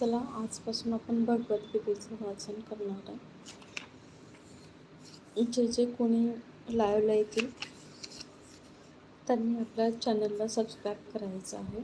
चला आजपासून आपण भगवद्गीतेचं वाचन करणार आहे. जे जे कोणी लाईव्हला येतील त्यांनी आपल्या चॅनलला सबस्क्राईब करायचं आहे.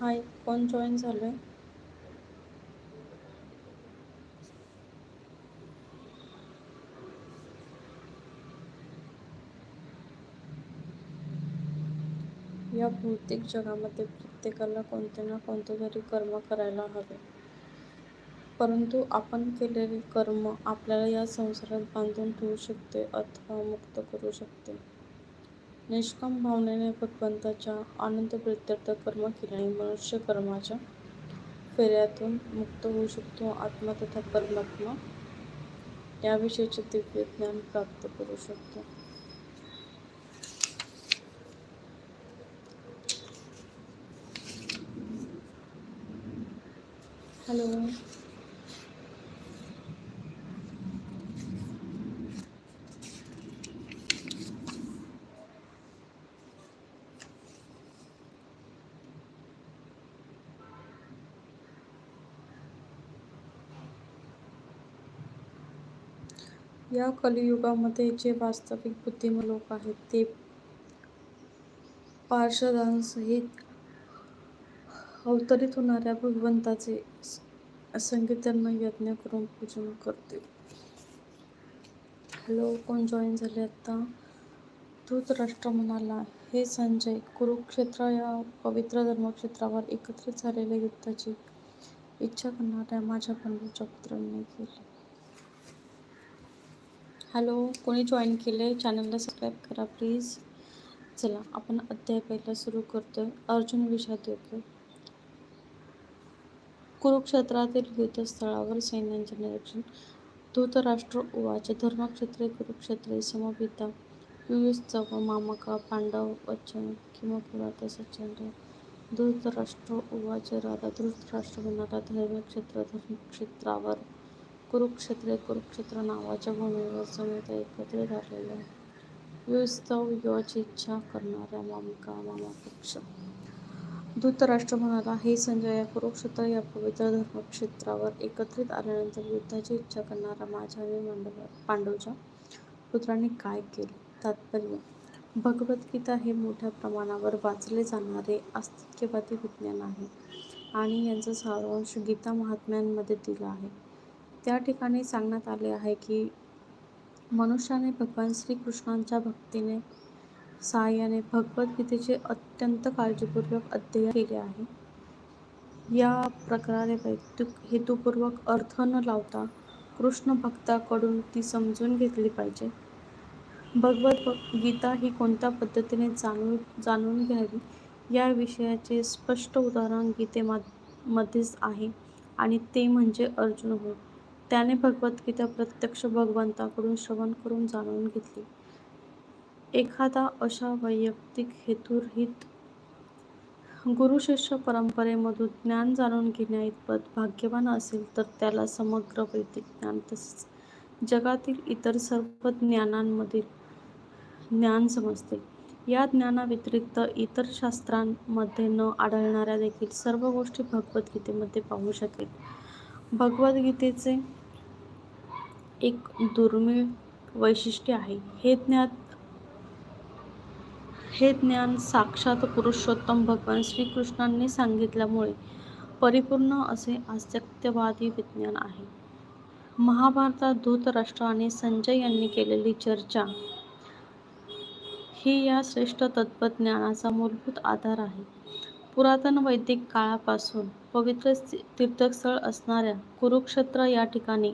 हाय कोण जॉईन झालं आहे या भौतिक जगामध्ये प्रत्येकाला कोणते ना कोणते तरी कर्म करायला हवे. परंतु आपण केलेले कर्म आपल्याला या संसारात बांधून ठेवू शकते अथवा मुक्त करू शकते. निष्काम भावनेने भगवंताच्या आनंद प्रित्यर्थ कर्म केल्याने मनुष्य कर्माच्या फेऱ्यातून मुक्त होऊ शकतो आत्मा तथा परमात्मा याविषयीचे दिव्य ज्ञान प्राप्त करू शकतो. हॅलो. या कलियुगामध्ये जे वास्तविक बुद्धिम लोक आहेत ते पार्षदांसहित अवतरित होणाऱ्या भगवंताचे संगीतांना यज्ञ करून पूजन करते हॅलो कोण जॉईन झाले आता? धृतराष्ट्र म्हणाला हे संजय कुरुक्षेत्र या पवित्र धर्मक्षेत्रावर एकत्रित झालेल्या युद्धाची इच्छा करणाऱ्या माझ्या बंधूच्या पुत्रांनी केली. हॅलो कोणी जॉईन केले चॅनलला सबस्क्राईब करा प्लीज चला आपण अध्याय पहिला सुरू करतोय. अर्जुन विषाद येतो कुरुक्षेत्रातील युद्धस्थळावर सैन्यांचे निरीक्षण. धृतराष्ट्र उवाच धर्मक्षेत्रे कुरुक्षेत्रे समविता युयुस्तव मामका पांडव वचन किमपुरात सचंड धृतराष्ट्र उवाच राधा धृतराष्ट्र म्हणाला धर्मक्षेत्र धर्मक्षेत्रावर कुरुक्षेत्रे कुरुक्षेत्र नावाच्या भूमीवर समेत एकत्रित झालेल्या युस्तव युवाची इच्छा करणाऱ्या मामका मामापेक्षा. धृतराष्ट्र म्हणाला हे संजय कुरुक्षेत्र या पवित्र धर्मक्षेत्रावर एकत्रित आल्यानंतर युद्धाची इच्छा करणाऱ्या माझ्या आणि मांडव पांडवच्या पुत्रांनी काय केले? तात्पर्य भगवद्गीता हे मोठ्या प्रमाणावर वाचले जाणारे अस्तित्ववादी विज्ञान आहे आणि यांचा सारांश गीता महात्म्यांमध्ये दिला आहे. त्या ठिकाणी सांगण्यात आले आहे की मनुष्याने भगवान श्रीकृष्णांच्या भक्तीने सहाय्याने भगवद्गीतेचे अत्यंत काळजीपूर्वक अध्ययन केले आहे. या प्रकारे वैयक्तिक हेतुपूर्वक अर्थ न लावता कृष्ण भक्ताकडून ती समजून घेतली पाहिजे. भगवत गीता ही कोणत्या पद्धतीने जाणून जाणून घ्यावी या विषयाचे स्पष्ट उदाहरण गीतेमध्येच आहे आणि ते म्हणजे अर्जुन होय. त्याने भगवद्गीता प्रत्यक्ष भगवंताकडून श्रवण करून जाणून घेतली. एखादा अशा वैयक्तिक हेतुरहित गुरुशिष्य परंपरेमधून ज्ञान जाणून घेण्याइतपत भाग्यवान असेल तर त्याला समग्र वैदिक ज्ञान तसेच जगातील इतर सर्व ज्ञानांमधील ज्ञान समजते. या ज्ञानाव्यतिरिक्त इतर शास्त्रांमध्ये न आढळणाऱ्या देखील सर्व गोष्टी भगवद्गीतेमध्ये पाहू शकेल. भगवद्गीतेचे एक दुर्मिळ वैशिष्ट्य आहे. हे ज्ञान हे ज्ञान साक्षात पुरुषोत्तम भगवान श्रीकृष्णांनी सांगितल्यामुळे परिपूर्ण असे आस्तिक्यवादी विज्ञान आहे. महाभारतात धृतराष्ट्र आणि संजय यांनी केलेली चर्चा ही या श्रेष्ठ तत्त्वज्ञानाचा मूलभूत आधार आहे. पुरातन वैदिक काळापासून पवित्र तीर्थस्थळ असणाऱ्या कुरुक्षेत्र या ठिकाणी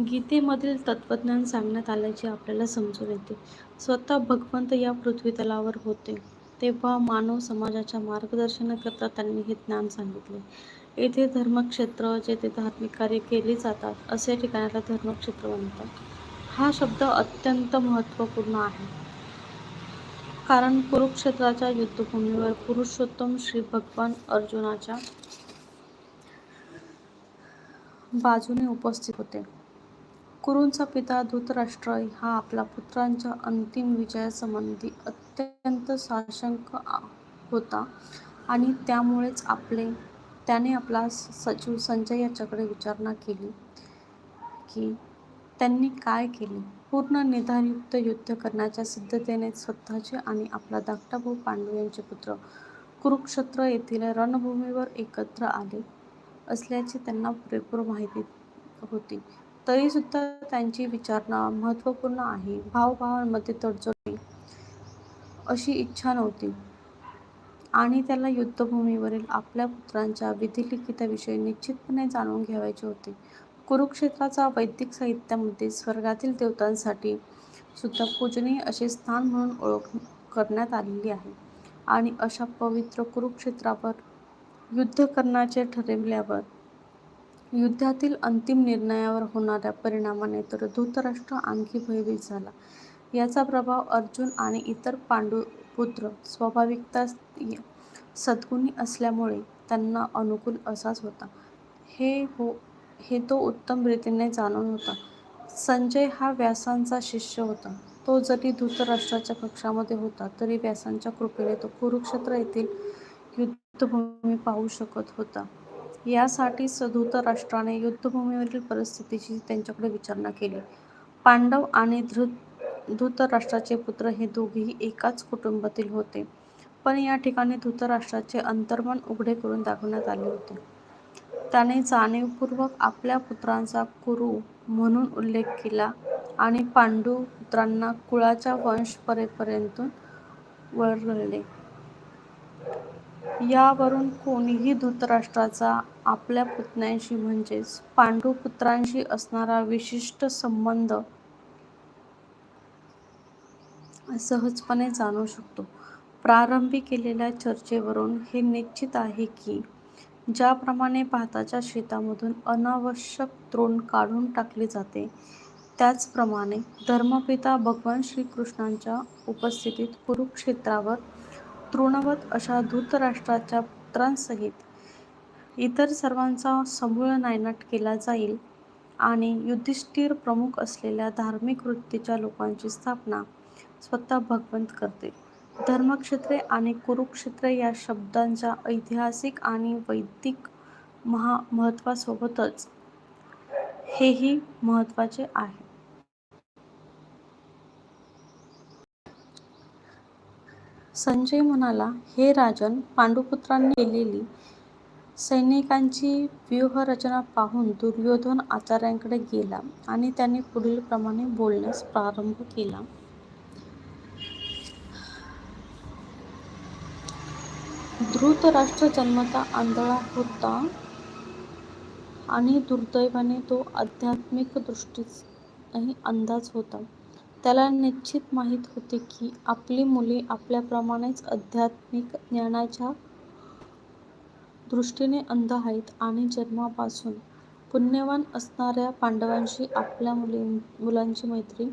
गीतेमधील तत्वज्ञान सांगण्यात आल्याचे आपल्याला समजून येते. स्वतः भगवंत या पृथ्वीतलावर होते. तेव्हा मानव समाजाच्या मार्गदर्शनाकरता त्यांनी हे ज्ञान सांगितले. येथे धर्मक्षेत्र जेथे धार्मिक कार्य केली जातात असे ठिकाणाला धर्मक्षेत्र म्हणतात. हा शब्द अत्यंत महत्त्वपूर्ण आहे. कारण कुरुक्षेत्राच्या युद्धभूमीवर पुरुषोत्तम श्री भगवान अर्जुनाच्या बाजूने उपस्थित होते. कुरूंचा पिता धृतराष्ट्र हा आपल्या पुत्रांच्या अंतिम विजयासंबंधी अत्यंत साशंक होता आणि त्यामुळेच आपले त्याने आपला सचिव संजय याच्याकडे विचारणा केली की त्यांनी काय केले? पूर्ण निर्धारयुक्त युद्ध करण्याच्या सिद्धतेने स्वतःचे आणि आपला धाकटा भाऊ पांडू यांचे पुत्र कुरुक्षेत्र येथील रणभूमीवर एकत्र आले असल्याची त्यांना पुरेपूर माहिती होती. तरीसुद्धा त्यांची विचारणा महत्त्वपूर्ण आहे. भावभावांमध्ये तडजोड अशी इच्छा नव्हती. आणि त्याला युद्धभूमीवरील आपल्या पुत्रांच्या विधिलिखिताविषयी निश्चितपणे जाणून घ्यायचे होते. कुरुक्षेत्राचा वैदिक साहित्यामध्ये स्वर्गातील देवतांसाठी सुद्धा पूजनीय असे स्थान म्हणून ओळख करण्यात आलेली आहे. आणि अशा पवित्र कुरुक्षेत्रावर युद्ध करण्याचे ठरविल्यावर युद्धातील अंतिम निर्णयावर होणाऱ्या परिणामाने तर धृतराष्ट्र आणखी भयभीत झाला. याचा प्रभाव अर्जुन आणि इतर पांडुपुत्र स्वाभाविकता सद्गुणी असल्यामुळे त्यांना अनुकूल असाच होता. हे हो हे तो उत्तम रीतीने जाणून होता. संजय हा व्यासांचा शिष्य होता. तो जरी धृतराष्ट्राच्या कक्षामध्ये होता तरी व्यासांच्या कृपेने तो कुरुक्षेत्र येथील युद्धभूमी पाहू शकत होता. यासाठीच धृतराष्ट्राने युद्धभूमीवरील परिस्थितीची त्यांच्याकडे विचारणा केली. पांडव आणि धृत धृतराष्ट्राचे पुत्र हे दोघेही एकाच कुटुंबातील होते. पण या ठिकाणी धृतराष्ट्राचे अंतर्मन उघडे करून दाखवण्यात आले होते. त्याने जाणीवपूर्वक आपल्या पुत्रांचा कुरु म्हणून उल्लेख केला आणि पांडू पुत्रांना कुळाच्या वंश परेपर्यंत वळवले. यावरून कोणीही धृतराष्ट्राचा आपल्या पुतण्यांशी म्हणजेच पांडुपुत्रांशी असणारा विशिष्ट संबंध सहजपणे जाणू शकतो. प्रारंभी केलेल्या चर्चेवरून हे निश्चित आहे की ज्याप्रमाणे भाताच्या शेतामधून अनावश्यक द्रोण काढून टाकले जाते त्याचप्रमाणे धर्मपिता भगवान श्रीकृष्णांच्या उपस्थितीत कुरुक्षेत्रावर तृणवत अशा धृतराष्ट्राच्या पुत्रांसहित इतर सर्वांचा समूळ नायनाट केला जाईल आणि युधिष्ठिर प्रमुख असलेल्या धार्मिक वृत्तीच्या लोकांची स्थापना स्वतः भगवंत करते. धर्मक्षेत्रे आणि कुरुक्षेत्रे या शब्दांच्या ऐतिहासिक आणि वैदिक महा महत्त्वासोबतच हेही महत्त्वाचे आहे. संजय म्हणाला हे राजन पांडुपुत्रांनी केलेली सैनिकांची व्यूहरचना पाहून दुर्योधन आचार्यांकडे गेला आणि त्यांनी पुढील प्रमाणे बोलण्यास प्रारंभ केला धृतराष्ट्र जन्मता आंधळा होता आणि दुर्दैवाने तो आध्यात्मिक दृष्टीचाही अंदाज होता. त्याला निश्चित माहीत होते की आपली मुले आपल्याप्रमाणेच आध्यात्मिक ज्ञानाच्या दृष्टीने अंध आहेत आणि जन्मापासून पुण्यवान असणाऱ्या पांडवांशी आपल्या मुलांची मैत्री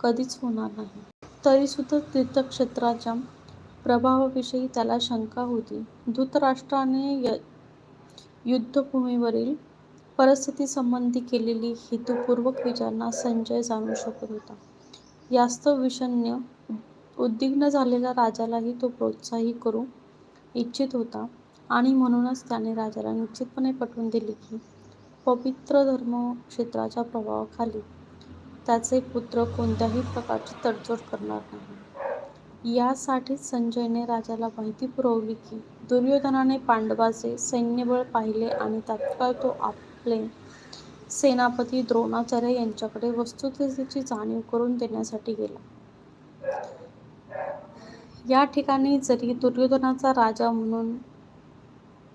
कधीच होणार नाही. तरीसुद्धा तीर्थक्षेत्राच्या प्रभावाविषयी त्याला शंका होती. धृतराष्ट्राने युद्धभूमीवरील परिस्थितीसंबंधी केलेली हेतुपूर्वक विचारणा संजय जाणू शकत होता. यास्तव विषण्य उद्विग्न झालेल्या राजालाही तो प्रोत्साही करू इच्छित होता आणि म्हणूनच त्याने राजाला निश्चितपणे पटवून दिले की पवित्र धर्मक्षेत्राच्या प्रभावाखाली त्याचे पुत्र कोणत्याही प्रकारची तडजोड करणार नाही. यासाठीच संजयने राजाला माहिती पुरवली की दुर्योधनाने पांडवाचे सैन्यबळ पाहिले आणि तात्काळ तो आपले सेनापती द्रोणाचार्य यांच्याकडे वस्तुस्थितीची जाणीव करून देण्यासाठी गेला. या ठिकाणी जरी दुर्योधनाचा राजा म्हणून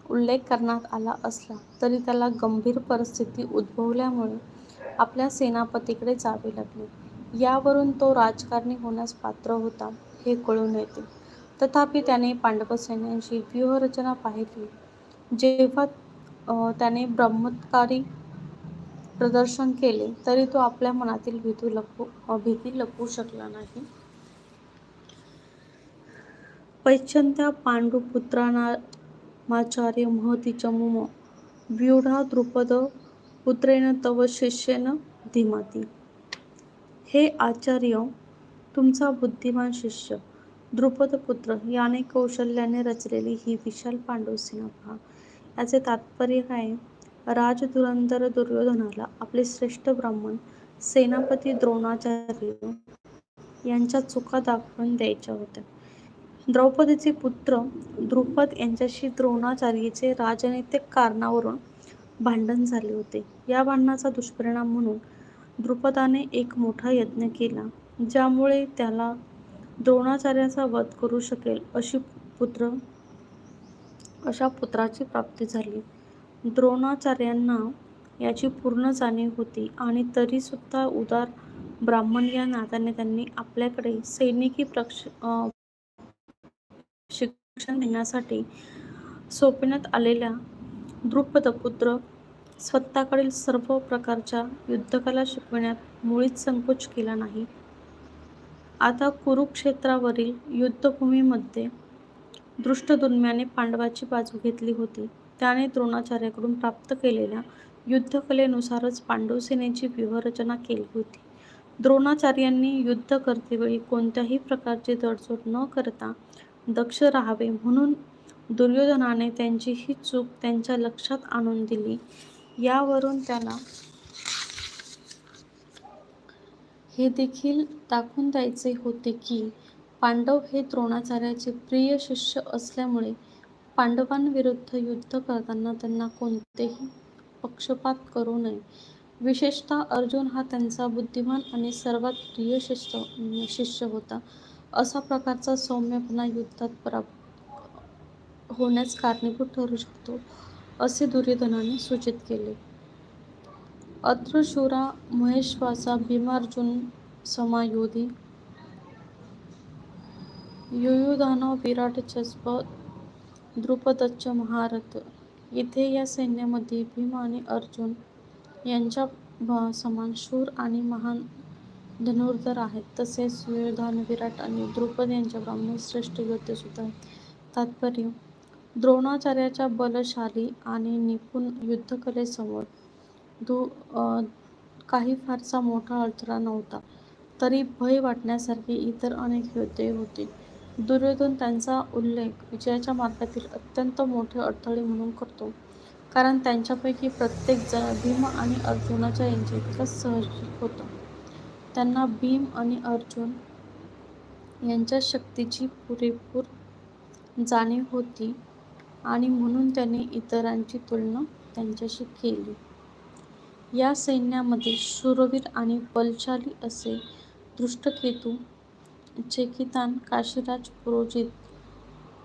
उल्लेख करण्यात आला असला तरी त्याला गंभीर परिस्थिती उद्भवल्यामुळे आपल्या सेनापतीकडे जावे लागले. यावरून तो राजकारणी होण्यास पात्र होता हे कळून येते. तथापि त्याने पांडव सैन्यांची व्यूहरचना पाहिली. जेव्हा त्याने ब्रह्मकारी प्रदर्शन केले तरी तो आपल्या मनातील भीतू लपू भीती लपवू शकला नाही. पैचंत्या पाण्डुपुत्राणामाचार्य महतीच मुम व्यूढा द्रुपद पुत्रेन तव शिष्येन धीमती. हे आचार्य, तुमचा बुद्धिमान शिष्य द्रुपदपुत्र याने कौशल्याने रचलेली ही विशाल पांडवसेना पहा. याचे तात्पर्य काय? राजधुरंधर दुर्योधनाला आपले श्रेष्ठ ब्राह्मण सेनापती द्रोणाचार्य यांच्या चुका दाखवून द्यायच्या होत्या. द्रौपदीचे पुत्र द्रुपद यांच्याशी द्रोणाचार्यचे राजनैतिक कारणावरून भांडण झाले होते. या भांडणाचा दुष्परिणाम म्हणून द्रुपदाने एक मोठा यज्ञ केला, ज्यामुळे त्याला द्रोणाचार्याचा वध करू शकेल अशी पुत्र अशा पुत्राची प्राप्ती झाली. द्रोणाचार्यांना याची पूर्ण जाणीव होती आणि तरीसुद्धा उदार ब्राह्मण या नात्याने त्यांनी आपल्याकडे सैनिकी प्रक्ष शिक्षण घेण्यासाठी सोपविण्यात आलेल्या द्रुपदपुत्र स्वतःकडील सर्व प्रकारच्या युद्धकला शिकविण्यात मुळीच संकोच केला नाही. आता कुरुक्षेत्रावरील युद्धभूमीमध्ये दृष्टदुन्म्याने पांडवाची बाजू घेतली होती. त्याने द्रोणाचार्याकडून प्राप्त केलेल्या युद्धकलेनुसारच पांडवसेनेची व्यूहरचना केली होती. द्रोणाचार्यांनी युद्ध करतेवेळी कोणत्याही प्रकारची तडजोड न करता दक्ष राहावे म्हणून दुर्योधनाने त्यांची ही चूक त्यांच्या लक्षात आणून दिली. यावरून त्याला हे देखील दाखवून द्यायचे होते की पांडव हे द्रोणाचार्याचे प्रिय शिष्य असल्यामुळे पांडवांविरुद्ध युद्ध करताना त्यांना कोणतेही पक्षपात करू नये. विशेषतः अर्जुन हा त्यांचा बुद्धिमान आणि सर्वात प्रिय शिष्य शिष्य होता. असा प्रकारचा सौम्यपणा युद्धात पराभूत होण्यास कारणीभूत ठरू शकतो, असे दुर्योधनाने सूचित केले. अत्र शूरा भीमार्जुन समायोधी युयुधानो विराटश्च द्रुपदश्च महारथ. इथे या सैन्यामध्ये भीम आणि अर्जुन यांच्या समान शूर आणि महान धनुर्धर आहेत. तसेच सुयोधन विराट आणि द्रुपद यांच्याप्रमाणे श्रेष्ठ योद्धे सुद्धा आहेत. तात्पर्य: द्रोणाचार्याच्या बलशाली आणि निपुण युद्धकलेसमोर दु काही फारसा मोठा अडथळा नव्हता. तरी भय वाटण्यासारखे इतर अनेक योद्धे होते. दुर्योधन त्यांचा उल्लेख विजयाच्या मार्गातील अत्यंत मोठे अडथळे म्हणून करतो, कारण त्यांच्यापैकी प्रत्येक जण भीम आणि अर्जुनाच्या यांच्याइतकाच साहसी होता. त्यांना भीम आणि अर्जुन यांच्या शक्तीची पुरेपूर जाणीव होती आणि म्हणून त्यांनी इतरांची तुलना त्यांच्याशी केली. या सैन्यामध्ये शूरवीर आणि बलशाली असे दृष्टकेतू चेकितान, काशीराज, पुरोजित,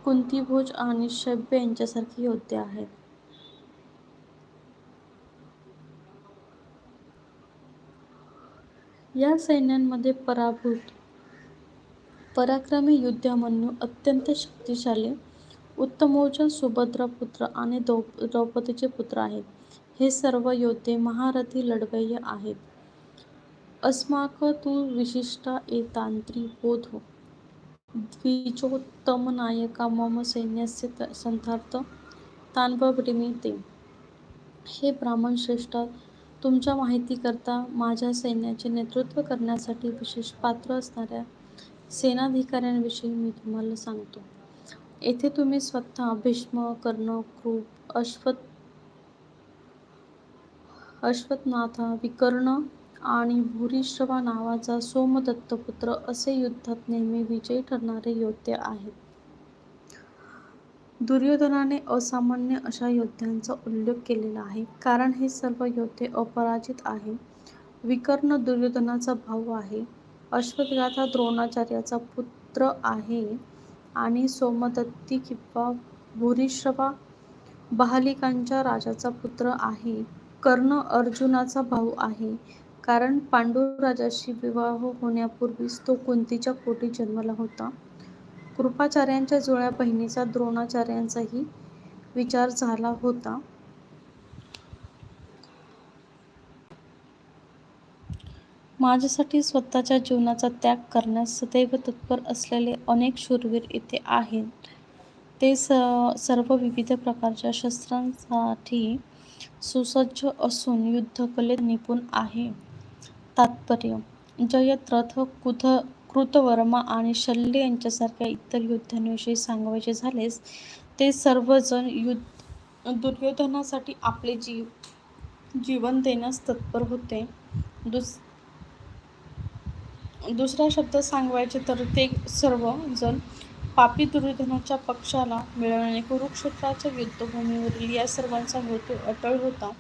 कुंतीभोज आणि शब्य यांच्यासारखे योद्धे आहेत. या सैन्यांमध्ये पराभूत पराक्रमी युद्धामन्यू अत्यंत शक्तिशाली उत्तमोचन सुभद्रा पुत्र आणि द्रौपदीचे पुत्र आहेत. हे सर्व योद्धे महारथी लढवय्य आहेत. अस्माक तु विशिष्टा एतान्त्री बोधो द्विजोत्तमनायका मम सैन्यस्य संथार्थ तान्ब्रवीमि ते. हे ब्राह्मण श्रेष्ठ तुमच्या माहितीकरता माझ्या सैन्याचे नेतृत्व करण्यासाठी विशेष पात्र असणाऱ्या सेनाधिकाऱ्यांविषयी मी तुम्हाला सांगतो. येथे तुम्ही स्वतः भीष्म, कर्ण, कृप, अश्वत्थामा, विकर्ण आणि भूरिश्रवा नावाचा सोमदत्तपुत्र असे युद्धात नेहमी विजयी ठरणारे योद्धे आहेत. दुर्योधनाने असामान्य अशा योद्ध्यांचा उल्लेख केलेला आहे, कारण हे सर्व योद्धे अपराजित आहे. विकर्ण दुर्योधनाचा भाऊ आहे. अश्वथगाथा द्रोणाचार्याचा पुत्र आहे आणि सोमदत्ती किंवा भूरिश्रवा बहालिकांच्या राजाचा पुत्र आहे. कर्ण अर्जुनाचा भाऊ आहे, कारण पांडुराजाशी विवाह होण्यापूर्वीच तो कुंतीच्या पोटी जन्मला होता. कृपाचार्यांच्या जुळ्या बहिणीचा द्रोणाचार्यांचाही विचार झाला होता. माझ्यासाठी स्वतःच्या जीवनाचा त्याग करण्यास सदैव तत्पर असलेले अनेक शूरवीर इथे आहेत. ते स सर्व विविध प्रकारच्या शस्त्रांसाठी सुसज्ज असून युद्धकलेत निपुण आहे. तात्पर्य. जयद्रथ कुथ कृतवर्मा आणि शल्य यांच्यासारख्या इतर योद्ध्यांविषयी सांगायचे झालेस ते सर्वजण युद्ध दुर्योधनासाठी आपले जीव जीवन देण्यास तत्पर होते. दुस दुसरा शब्द सांगवायचे तर ते सर्व जण पापी दुर्योधनाच्या पक्षाला मिळवण्याने कुरुक्षेत्राच्या युद्धभूमीवरील या सर्वांचा मृत्यू अटळ होता.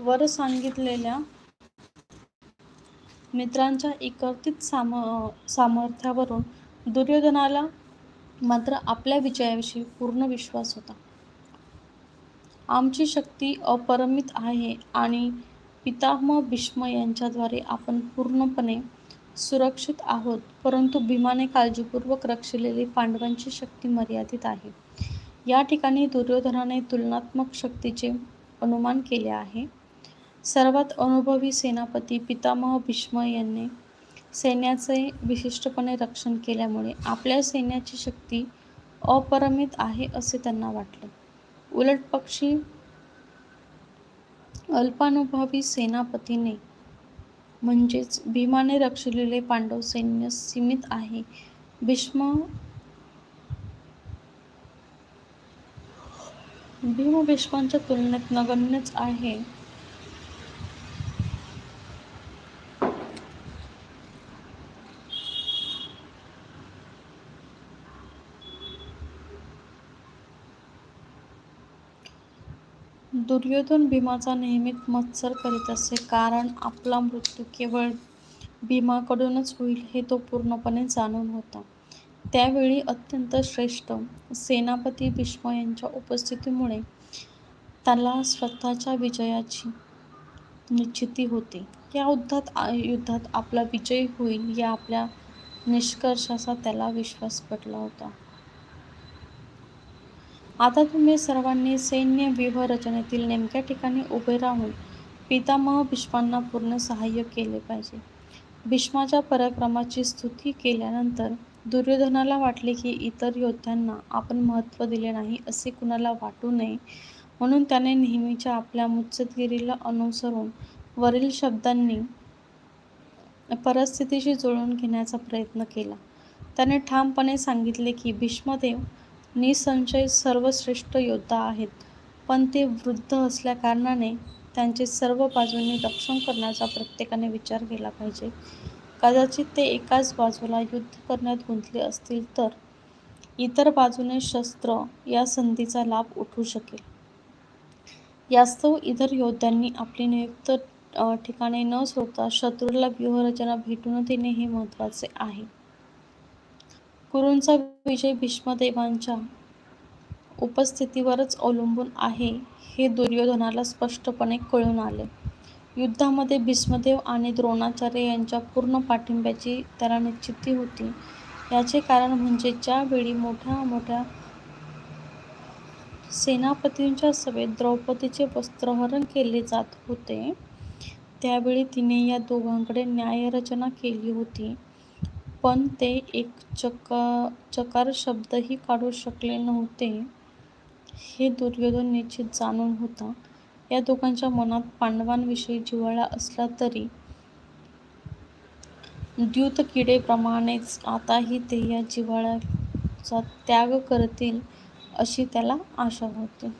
वर सांगितलेल्या मित्रांच्या एकत्रित साम सामर्थ्यावरून दुर्योधनाला मात्र आपल्या विजयाविषयी पूर्ण विश्वास होता. आमची शक्ती अपरिमित आहे आणि पितामह भीष्म यांच्याद्वारे आपण पूर्णपणे सुरक्षित आहोत परंतु भीमाने काळजीपूर्वक रक्षलेली पांडवांची शक्ती मर्यादित आहे. या ठिकाणी दुर्योधनाने तुलनात्मक शक्तीचे अनुमान केले आहे. सर्वात अनुभवी सेनापती पितामह भीष्म यांनी सैन्याचे विशिष्टपणे रक्षण केल्यामुळे आपल्या सैन्याची शक्ती अपरमित आहे असे त्यांना वाटले. उलट पक्षी अल्पानुभवी सेनापतीने म्हणजेच भीमाने रक्षलेले पांडव सैन्य सीमित आहे. भीष्म भीम भीष्मांच्या तुलनेत नगण्यच आहे. दुर्योधन भीमाचा नेहमीच मत्सर करीत असे कारण आपला मृत्यू केवळ भीमाकडूनच होईल हे तो पूर्णपणे जाणून होता. त्यावेळी अत्यंत श्रेष्ठ सेनापती भीष्म यांच्या उपस्थितीमुळे त्याला स्वतःच्या विजयाची निश्चिती होती. या युद्धात युद्धात आपला विजय होईल या आपल्या निष्कर्षाचा त्याला विश्वास पटला होता. आता तुम्ही सर्वांनी सैन्य व्यूहरचनेतील नेमक्या ठिकाणी उभे राहून पितामह भीष्मांना पूर्ण सहाय्य केले पाहिजे. भीष्माच्या पराक्रमाची स्तुती केल्यानंतर दुर्योधनाला वाटले की इतर योद्ध्यांना आपण महत्त्व दिले नाही असे कुणाला वाटू नये म्हणून त्याने नेहमीच्या आपल्या मुत्सदगिरीला अनुसरून वरील शब्दांनी परिस्थितीशी जुळवून घेण्याचा प्रयत्न केला. त्याने ठामपणे सांगितले की भीष्मदेव निसंशय सर्वश्रेष्ठ योद्धा आहेत. पण ते वृद्ध असल्याकारणाने त्यांचे सर्व बाजूंनी रक्षण करण्याचा प्रत्येकाने विचार केला पाहिजे. कदाचित ते एकाच बाजूला युद्ध करण्यात गुंतले असतील तर इतर बाजूने शस्त्र या संधीचा लाभ उठू शकेल. यास्तव इतर योद्ध्यांनी आपली नियुक्त ठिकाणे न सोडता शत्रूला व्यूहरचना भेटून देणे हे महत्त्वाचे आहे. कुरूंचा विजय भीष्मदेवांच्या उपस्थितीवरच अवलंबून आहे हे दुर्योधनाला स्पष्टपणे कळून आले. युद्धामध्ये भीष्मदेव आणि द्रोणाचार्य यांच्या पूर्ण पाठिंब्याची त्याला निश्चिती होती. याचे कारण म्हणजे ज्यावेळी मोठ्या मोठ्या सेनापतींच्या सभेत द्रौपदीचे वस्त्रहरण केले जात होते त्यावेळी तिने या दोघांकडे न्यायरचना केली होती. पण ते एक चका चकार शब्दही काढू शकले नव्हते. हे दुर्योधन निश्चित जाणून होता. या दोघांच्या मनात पांडवांविषयी जिव्हाळा असला तरी द्यूतकिडेप्रमाणेच आताही ते या जिव्हाळ्याचा त्याग करतील अशी त्याला आशा होती.